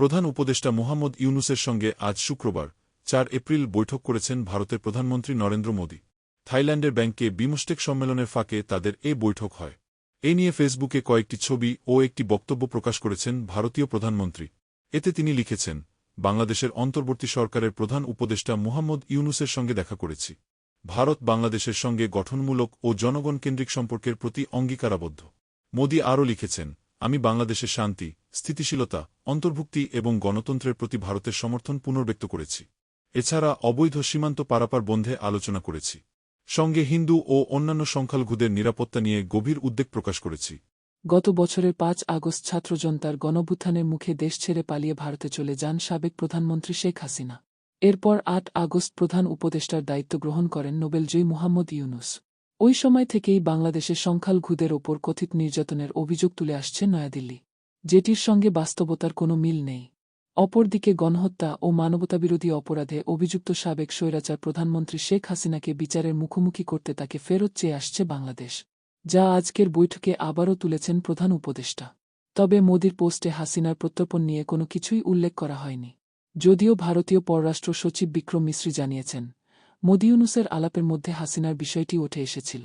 প্রধান উপদেষ্টা মোহাম্মদ ইউনুসের সঙ্গে আজ শুক্রবার, চার এপ্রিল বৈঠক করেছেন ভারতের প্রধানমন্ত্রী নরেন্দ্র মোদী। থাইল্যান্ডের ব্যাংকে বিমস্টেক সম্মেলনের ফাঁকে তাদের এ বৈঠক হয়। এ নিয়ে ফেসবুকে কয়েকটি ছবি ও একটি বক্তব্য প্রকাশ করেছেন ভারতীয় প্রধানমন্ত্রী। এতে তিনি লিখেছেন, বাংলাদেশের অন্তর্বর্তী সরকারের প্রধান উপদেষ্টা মুহাম্মদ ইউনুসের সঙ্গে দেখা করেছি। ভারত বাংলাদেশের সঙ্গে গঠনমূলক ও জনগণকেন্দ্রিক সম্পর্কের প্রতি অঙ্গীকারাবদ্ধ। মোদি আরও লিখেছেন আমি বাংলাদেশের শান্তি, স্থিতিশীলতা, অন্তর্ভুক্তি এবং গণতন্ত্রের প্রতি ভারতের সমর্থন পুনর্ব্যক্ত করেছি। এছাড়া অবৈধ সীমান্ত পারাপার বন্ধে আলোচনা করেছি। সঙ্গে হিন্দু ও অন্যান্য সংখ্যালঘুদের নিরাপত্তা নিয়ে গভীর উদ্বেগ প্রকাশ করেছি। গত বছরের পাঁচ আগস্ট ছাত্র জনতার গণভুত্থানের মুখে দেশ ছেড়ে পালিয়ে ভারতে চলে যান সাবেক প্রধানমন্ত্রী শেখ হাসিনা। এরপর আট আগস্ট প্রধান উপদেষ্টার দায়িত্ব গ্রহণ করেন নোবেলজয়ী মোহাম্মদ ইউনুস। ওই সময় থেকেই বাংলাদেশের সংখ্যালঘুদের ওপর কথিত নির্যাতনের অভিযোগ তুলে আসছে নয়াদিল্লি, যেটির সঙ্গে বাস্তবতার কোনো মিল নেই। অপরদিকে গণহত্যা ও মানবতাবিরোধী অপরাধে অভিযুক্ত সাবেক স্বৈরাচার প্রধানমন্ত্রী শেখ হাসিনাকে বিচারের মুখোমুখি করতে তাকে ফেরত চেয়ে আসছে বাংলাদেশ, যা আজকের বৈঠকে আবারও তুলেছেন প্রধান উপদেষ্টা। তবে মোদির পোস্টে হাসিনার প্রত্যর্পণ নিয়ে কোনো কিছুই উল্লেখ করা হয়নি, যদিও ভারতীয় পররাষ্ট্র সচিব বিক্রম মিশ্রি জানিয়েছেন। মোদি ইউনুসের আলাপের মধ্যে হাসিনার বিষয়টি উঠে এসেছিল।